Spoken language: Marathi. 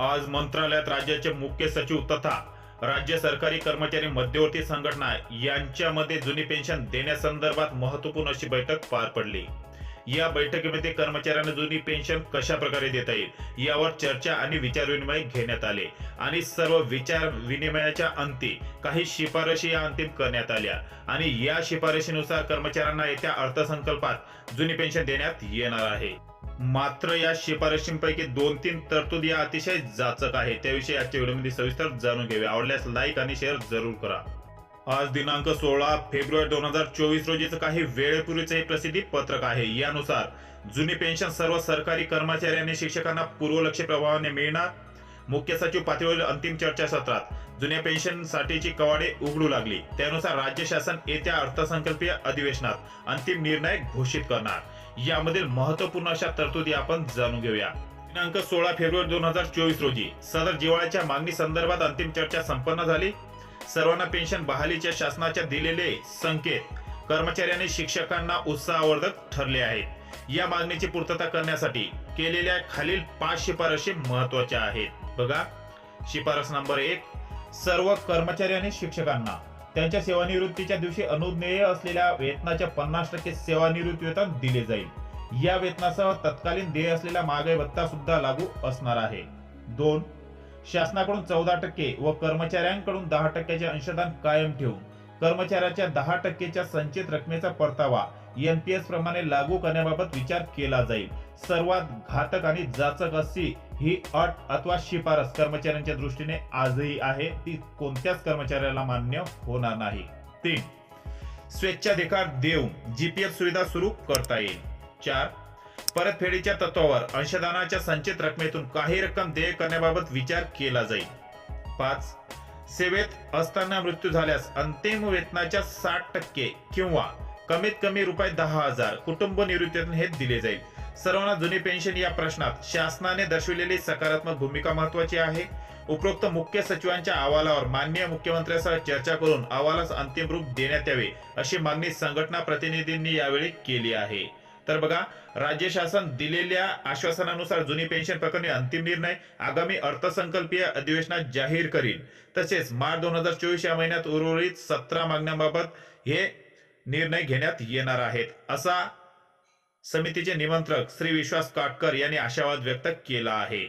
आज मंत्रालयात राज्याचे मुख्य सचिव तथा राज्य सरकारी कर्मचारी मध्यवर्ती संघटना यांच्यामध्ये जुनी पेन्शन देण्यासंदर्भात महत्त्वपूर्ण अशी बैठक पार पडली. या बैठकीमध्ये कर्मचाऱ्यांना जुनी पेन्शन कशा प्रकारे देता येईल यावर चर्चा आणि विचारविनिमय घेण्यात आले आणि सर्व विचार विनिमयाच्या अंती काही शिफारशी या अंतिम करण्यात आल्या आणि या शिफारशीनुसार कर्मचाऱ्यांना येत्या अर्थसंकल्पात जुनी पेन्शन देण्यात येणार आहे. मात्र या शिफारशींपैकी दोन तीन तरतूद या अतिशय जाचक आहे. त्याविषयी आजच्या व्हिडिओमध्ये सविस्तर जाणून घेऊया. आवडल्यास लाईक आणि शेअर जरूर करा. आज दिनांक सोळा फेब्रुवारी दोन हजार चोवीस रोजीचं काही वेळेपूर्वीचं हे प्रसिद्धी पत्रक आहे. यानुसार जुनी पेन्शन सर्व सरकारी कर्मचारी आणि शिक्षकांना पूर्वलक्ष प्रभावाने मिळणार. मुख्य सचिव पातळीवरील अंतिम चर्चासत्रात जुन्या पेन्शनसाठीची कवाडे उघडू लागली. त्यानुसार राज्य शासन येत्या अर्थसंकल्पीय अधिवेशनात अंतिम निर्णय घोषित करणार. यामधील महत्त्वपूर्ण अशा तरतुदी आपण जाणून घेऊया. दिनांक सोळा फेब्रुवारी दोन हजार चोवीस रोजी सदर जिवाळ्याच्या मागणी संदर्भात अंतिम चर्चा संपन्न झाली. सर्वांना पेन्शन बहालीच्या शासनाच्या दिलेले संकेत कर्मचारी आणि शिक्षकांना उत्साहवर्धक ठरले आहेत. या मागणीची पूर्तता करण्यासाठी केलेल्या खालील पाच शिफारशी महत्त्वाच्या आहेत. बघा शिफारस नंबर एक सर्व कर्मचारी आणि शिक्षकांना त्यांच्या सेवानिवृत्तीच्या दिवशी अनुज्ञेय असलेल्या वेतनाच्या पन्नास टक्के सेवानिवृत्ती वेतन दिले जाईल. या वेतनासह तत्कालीन देय असलेला महागाई भत्ता सुद्धा लागू असणार आहे. दोन शासनाकडून चौदा टक्के व कर्मचाऱ्यांकडून दहा टक्क्याचे अंशदान कायम ठेवून कर्मचाऱ्याच्या दहा टक्केच्या संचित रकमेचा परतावा एनपीएस प्रमाणे लागू करण्याबाबत विचार केला जाईल. सर्वात घातक आणि जाचक अशी ही अट अथवा शिफारस कर्मचाऱ्यांच्या दृष्टीने आजही आहे. ती कोणत्याच कर्मचाऱ्याला मान्य होणार नाही. तीन. स्वेच्छाधिकार देऊन जीपीएफ सुविधा सुरू करता येईल. चार. परतफेडीच्या तत्वावर अंशदानाच्या संचित रकमेतून काही रक्कम देय करण्याबाबत विचार केला जाईल. पाच. सेवेत असताना मृत्यू झाल्यास अंतिम वेतनाच्या साठ टक्के किंवा कमीत कमी रुपये दहा हजार कुटुंब निवृत्तीतून हे दिले जाईल. सर्वांना जुनी पेन्शन या प्रश्नात शासनाने दर्शविलेली सकारात्मक भूमिका महत्वाची आहे. उपरोक्त मुख्य सचिवांच्या अहवालावर माननीय मुख्यमंत्र्यांसह चर्चा करून अहवालास अंतिम रूप देण्यात यावे अशी मागणी संघटना प्रतिनिधींनी यावेळी केली आहे. तर बघा राज्य शासन दिलेल्या आश्वासनानुसार जुनी पेन्शन प्रकरणी अंतिम निर्णय आगामी अर्थसंकल्पीय अधिवेशनात जाहीर करील तसेच मार्च दोन हजार चोवीस या महिन्यात उर्वरित सतरा मागण्यांबाबत हे निर्णय घेण्यात येणार आहेत असा समितीचे निमंत्रक श्री विश्वास काटकर यांनी आशावाद व्यक्त केला आहे.